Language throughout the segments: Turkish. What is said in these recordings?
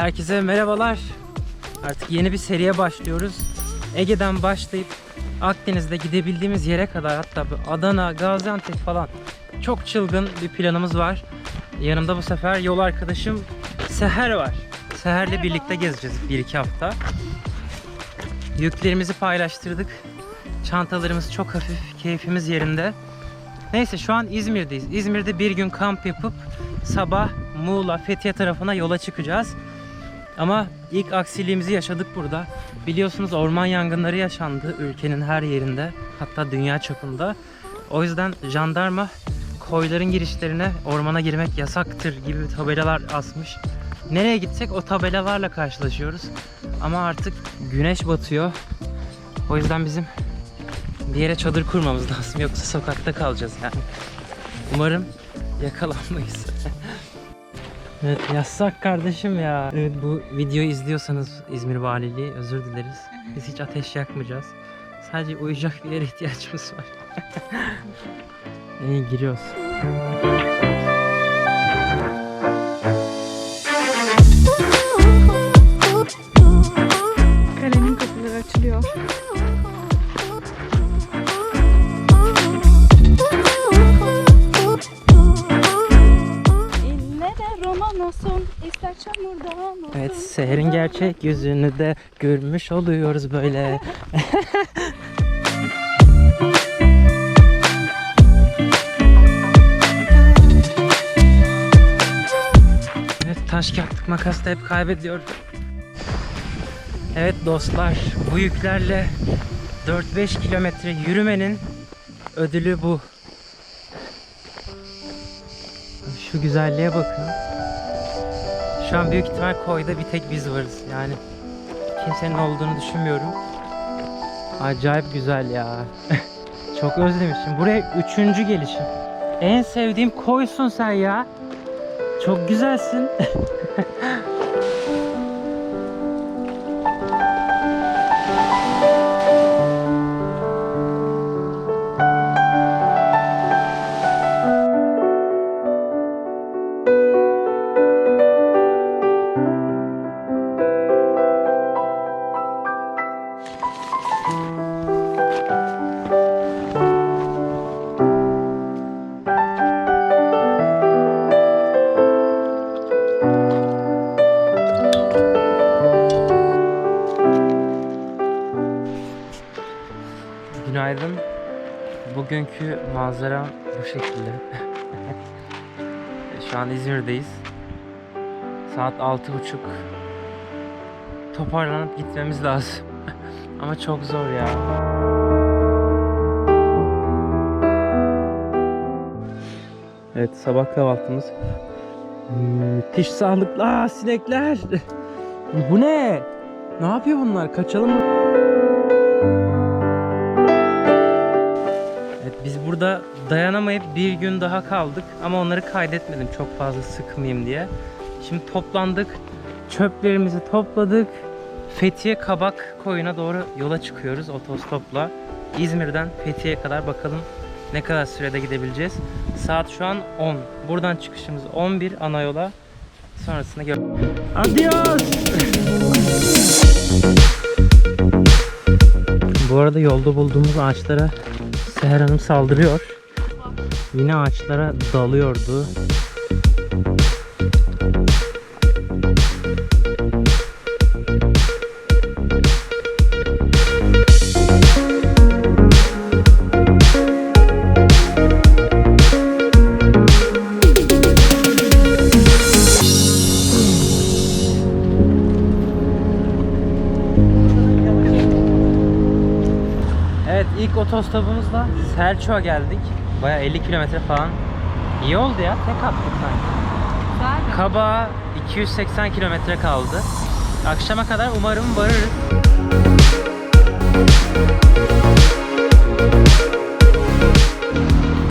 Herkese merhabalar. Artık yeni bir seriye başlıyoruz. Ege'den başlayıp Akdeniz'de gidebildiğimiz yere kadar hatta Adana, Gaziantep falan çok çılgın bir planımız var. Yanımda bu sefer yol arkadaşım Seher var. Seher'le birlikte gezeceğiz 1-2 hafta. Yüklerimizi paylaştırdık. Çantalarımız çok hafif, keyfimiz yerinde. Neyse şu an İzmir'deyiz. İzmir'de bir gün kamp yapıp sabah Muğla, Fethiye tarafına yola çıkacağız. Ama ilk aksiliğimizi yaşadık burada. Biliyorsunuz orman yangınları yaşandı ülkenin her yerinde. Hatta dünya çapında. O yüzden jandarma koyların girişlerine ormana girmek yasaktır gibi tabelalar asmış. Nereye gitsek o tabelalarla karşılaşıyoruz. Ama artık güneş batıyor. O yüzden bizim bir yere çadır kurmamız lazım yoksa sokakta kalacağız yani. Umarım yakalanmayız. evet yasak kardeşim ya. Evet bu videoyu izliyorsanız İzmir Valiliği özür dileriz. Biz hiç ateş yakmayacağız. Sadece uyuyacak bir yere ihtiyacımız var. İyi giriyoruz. Gerçek yüzünü de görmüş oluyoruz böyle. Evet taş kağıt makas da hep kaybediyor. Evet dostlar bu yüklerle 4-5 kilometre yürümenin ödülü bu. Şu güzelliğe bakın. Şu an büyük ihtimal koyda bir tek biz varız. Yani kimsenin olduğunu düşünmüyorum. Acayip güzel ya. Çok özlemişim. Buraya üçüncü gelişim. En sevdiğim koysun sen ya. Çok güzelsin. Bugünkü manzara bu şekilde. Şu an İzmir'deyiz. Saat altı buçuk. Toparlanıp gitmemiz lazım. Ama çok zor ya. Evet sabah kahvaltımız. Müthiş sağlıklı. Aa, sinekler. Bu ne? Ne yapıyor bunlar? Kaçalım mı? Burada dayanamayıp bir gün daha kaldık ama onları kaydetmedim çok fazla sıkmayayım diye. Şimdi toplandık. Çöplerimizi topladık. Fethiye Kabak koyuna doğru yola çıkıyoruz otostopla. İzmir'den Fethiye'ye kadar bakalım ne kadar sürede gidebileceğiz. Saat şu an 10. Buradan çıkışımız 11 ana yola. Sonrasında gör. Adios! Bu arada yolda bulduğumuz ağaçlara Seher Hanım saldırıyor. Yine ağaçlara dalıyordu. İlk otostopumuzla Selçuk'a geldik. Baya 50 kilometre falan. İyi oldu ya tek attık sanki. Kaba 280 kilometre kaldı. Akşama kadar umarım varırız.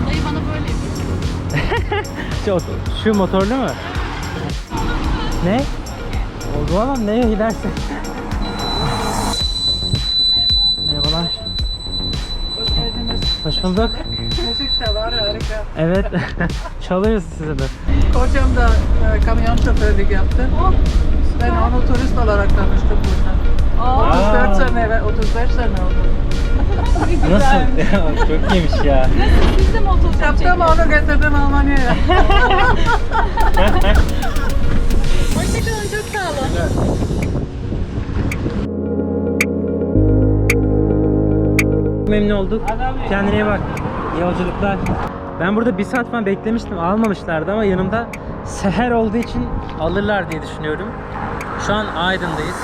Dayı Şu, şu motorlu mu? Ne? O zaman neye gidersin? Hoş bulduk. Müzik de var harika. Evet. Çalıyoruz size de. Kocam da e, kamyon şoförlük yaptı. Ben onu turist olarak tanıştım burada. 34 sene ve 35 sene oldu. Nasıl? Çok iyiymiş ya. Biz de motor Yaptım onu getirdim Almanya'ya. Hoşçakalın çok sağ olun. Memnun olduk. Kendine iyi bak. İyi yolculuklar. Ben burada bir saat falan beklemiştim. Almamışlardı ama yanımda seher olduğu için alırlar diye düşünüyorum. Şu an Aydın'dayız.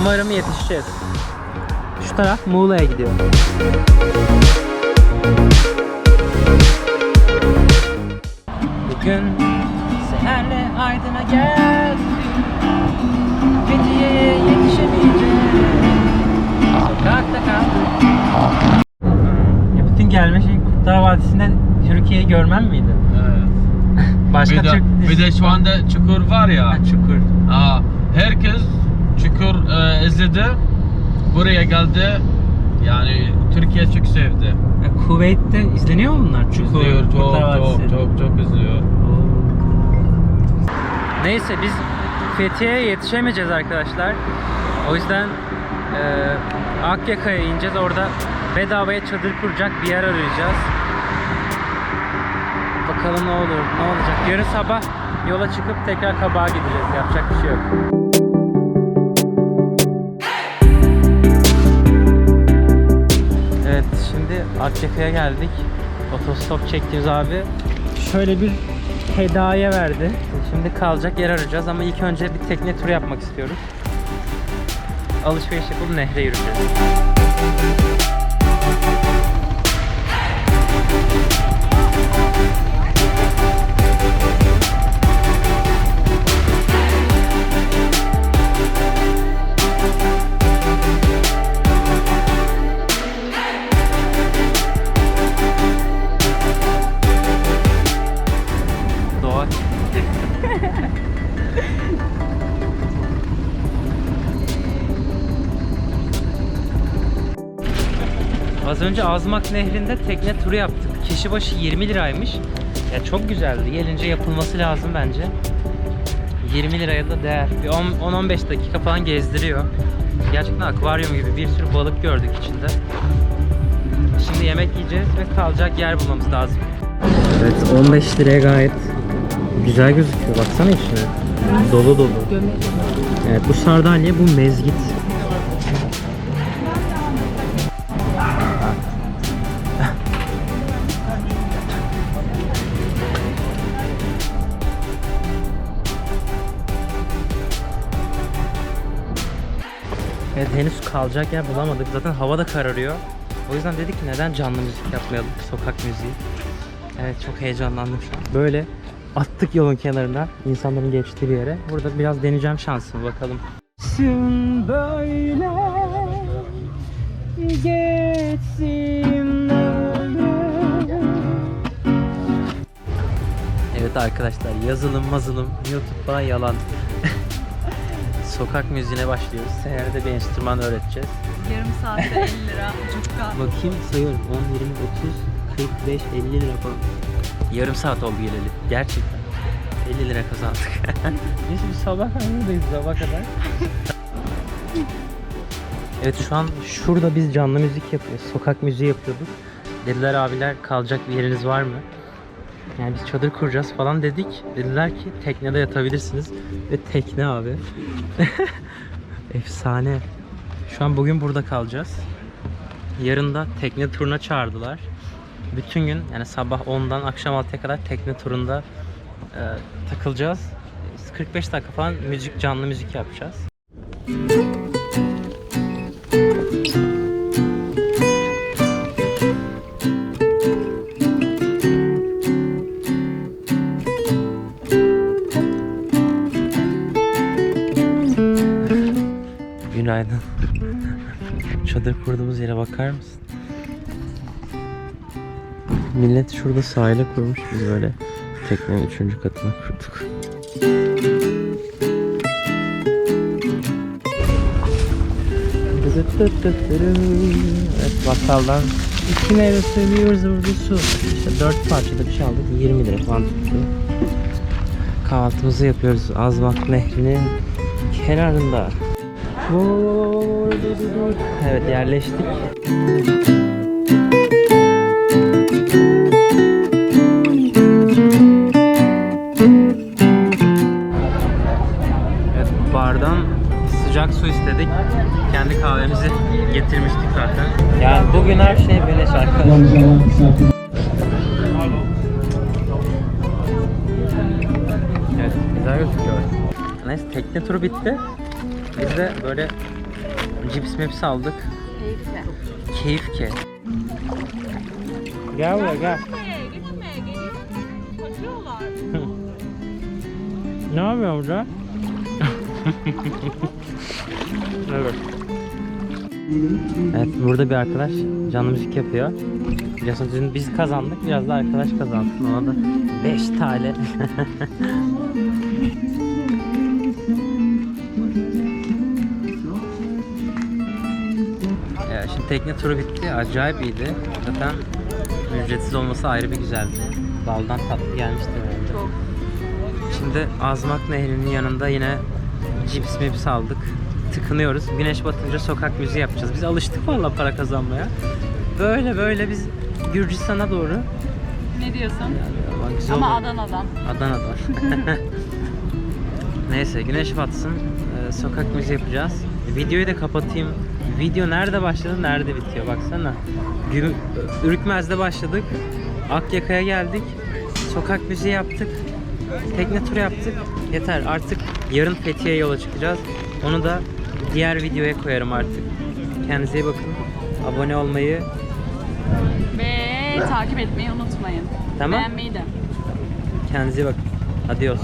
Umarım yetişeceğiz. Şu taraf Muğla'ya gidiyor. Bugün seherle Aydın'a geldim. Fethiye'ye yetişemeyeceğim. Sokakta kaldım. Şey Kurtlar Vadisi'nden Türkiye'yi görmem miydi? Evet. Başka bir, de, Türk bir de şu anda Çukur var ya. Ha, Çukur. Aa, herkes Çukur e, izledi. Buraya geldi. Yani Türkiye çok sevdi. Ya, Kuveyt'te izleniyor mu bunlar? Çukur, İzliyor, çok Kurtlar Vadisi. çok çok çok izliyor. Neyse biz Fethiye'ye yetişemeyeceğiz arkadaşlar. O yüzden eee Akyaka'ya ineceğiz. Orada bedavaya çadır kuracak bir yer arayacağız. Bakalım ne olur, ne olacak. Yarın sabah yola çıkıp tekrar kabağa gideceğiz. Yapacak bir şey yok. Evet şimdi Akyaka'ya geldik. Otostop çektiğimiz abi şöyle bir hediye verdi. Şimdi kalacak yer arayacağız ama ilk önce bir tekne turu yapmak istiyoruz. Alışveriş yapıp nehre yürüyeceğiz. Önce Azmak Nehri'nde tekne turu yaptık. Kişi başı 20 liraymış. Ya çok güzeldi. Gelince yapılması lazım bence. 20 liraya da değer. Bir 10 10-15 dakika falan gezdiriyor. Gerçekten akvaryum gibi bir sürü balık gördük içinde. Şimdi yemek yiyeceğiz ve kalacak yer bulmamız lazım. Evet 15 liraya gayet güzel gözüküyor. Baksana içine. Dolu dolu. Evet bu sardalya bu mezgit. Kalacak yer bulamadık. Zaten hava da kararıyor. O yüzden dedik ki neden canlı müzik yapmayalım, sokak müziği. Evet çok heyecanlandım şu an. Böyle attık yolun kenarına, insanların geçtiği bir yere. Burada biraz deneyeceğim şansımı bakalım. Şimdi böyle geçsin Evet arkadaşlar yazılım mazılım YouTube'a yalan. Sokak müziğine başlıyoruz. Seher'de bir enstrüman öğreteceğiz. Yarım saatte 50 lira. Cukka. Bakayım sayıyorum. 10, 20, 30, 45, 50 lira falan. Yarım saat oldu geleli. Gerçekten. 50 lira kazandık. Biz sabah buradayız sabah kadar. evet şu an şurada biz canlı müzik yapıyoruz. Sokak müziği yapıyorduk. Dediler abiler kalacak bir yeriniz var mı? Yani biz çadır kuracağız falan dedik. Dediler ki teknede yatabilirsiniz. Ve tekne abi. Efsane. Şu an bugün burada kalacağız. Yarın da tekne turuna çağırdılar. Bütün gün yani sabah 10'dan akşam 6'ya kadar tekne turunda e, takılacağız. 45 dakika falan müzik canlı müzik yapacağız. Çadır kurduğumuz yere bakar mısın? Millet şurada sahile kurmuş. Biz böyle teknenin üçüncü katına kurduk. Evet bakkaldan iki meyve zıvır bir su. İşte dört parçada bir şey aldık. 20 lira falan tuttu. Kahvaltımızı yapıyoruz Azmak Nehri'nin kenarında. Evet yerleştik. Evet bardan sıcak su istedik. Kendi kahvemizi getirmiştik zaten. Yani bugün her şey beleş arkadaşlar. Evet güzel gözüküyor. Neyse tekne turu bitti. Biz de böyle cips mips aldık. Keyif ki. Gel buraya gel. ne yapıyorsun burada? evet. Evet burada bir arkadaş canlı müzik yapıyor. Biliyorsunuz dün biz kazandık biraz da arkadaş kazansın ona da 5 tane. tekne turu bitti. Acayip iyiydi. Zaten ücretsiz olması ayrı bir güzeldi. Baldan tatlı gelmişti herhalde. Şimdi Azmak Nehri'nin yanında yine cips mips aldık. Tıkınıyoruz. Güneş batınca sokak müziği yapacağız. Biz alıştık valla para kazanmaya. Böyle böyle biz Gürcistan'a doğru. Ne diyorsun? Ama güzel Ama olur. Adana'dan. Adana'dan. Neyse güneş batsın. Ee, sokak müziği yapacağız. Videoyu da kapatayım. Video nerede başladı, nerede bitiyor baksana. Gür- Ürkmez'de başladık. Akyaka'ya geldik. Sokak müziği yaptık. Tekne turu yaptık. Yeter artık yarın Fethiye'ye yola çıkacağız. Onu da diğer videoya koyarım artık. Kendinize iyi bakın. Abone olmayı, Ve takip etmeyi unutmayın. Tamam. Beğenmeyi de. kendinize iyi bakın. Adios.